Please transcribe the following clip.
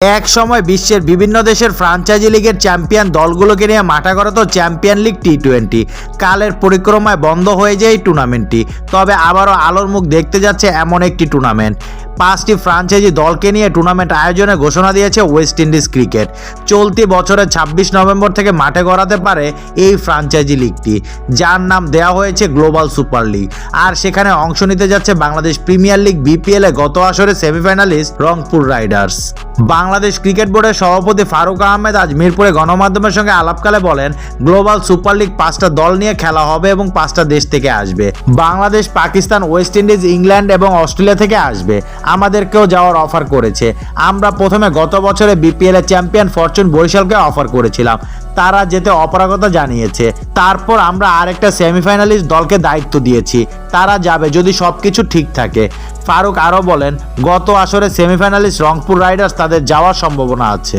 এক সময় বিশ্বের বিভিন্ন দেশের ফ্রাঞ্চাইজি লিগের চ্যাম্পিয়ন দলগুলোকে নিয়ে মাঠা করা তো চ্যাম্পিয়ন লিগ টি টোয়েন্টি কালের পরিক্রমায় বন্ধ হয়ে যায় এই টুর্নামেন্টটি তবে আবারও আলোর মুখ দেখতে যাচ্ছে এমন একটি টুর্নামেন্ট পাঁচটি ফ্রাঞ্চাইজি দলকে নিয়ে টুর্নামেন্ট আয়োজনের ঘোষণা দিয়েছে ওয়েস্ট ইন্ডিজ ক্রিকেট চলতি বছরের ছাব্বিশ নভেম্বর থেকে মাঠে গড়াতে পারে এই ফ্রাঞ্চাইজি লিগটি যার নাম দেওয়া হয়েছে গ্লোবাল সুপার লিগ আর সেখানে অংশ নিতে যাচ্ছে বাংলাদেশ প্রিমিয়ার লিগ বিপিএল এ গত আসরে semifinalist Rangpur riders Bangladesh cricket বোর্ডের সভাপতি ফারুক আহমেদ আজ মিরপুরে গণমাধ্যমের সঙ্গে আলাপকালে বলেন গ্লোবাল সুপার লিগ পাঁচটা দল নিয়ে খেলা হবে এবং পাঁচটা দেশ থেকে আসবে। Bangladesh, Pakistan West Indies England এবং অস্ট্রেলিয়া থেকে আসবে। আমাদেরকেও যাওয়ার অফার করেছে। আমরা প্রথমে গত বছরে বিপিএল এর চ্যাম্পিয়ন ফরচুন বরিশালকে অফার করেছিলাম। তারা যেতে অপারগতা জানিয়েছে। তারপর আমরা আরেকটা সেমিফাইনালিস্ট দলকে দায়িত্ব দিয়েছি। তারা যাবে যদি সবকিছু ঠিক থাকে। ফারুক আরও বলেন, গত আসরে সেমিফাইনালিস্ট রংপুর রাইডার্স তাদের যাওয়ার সম্ভাবনা আছে।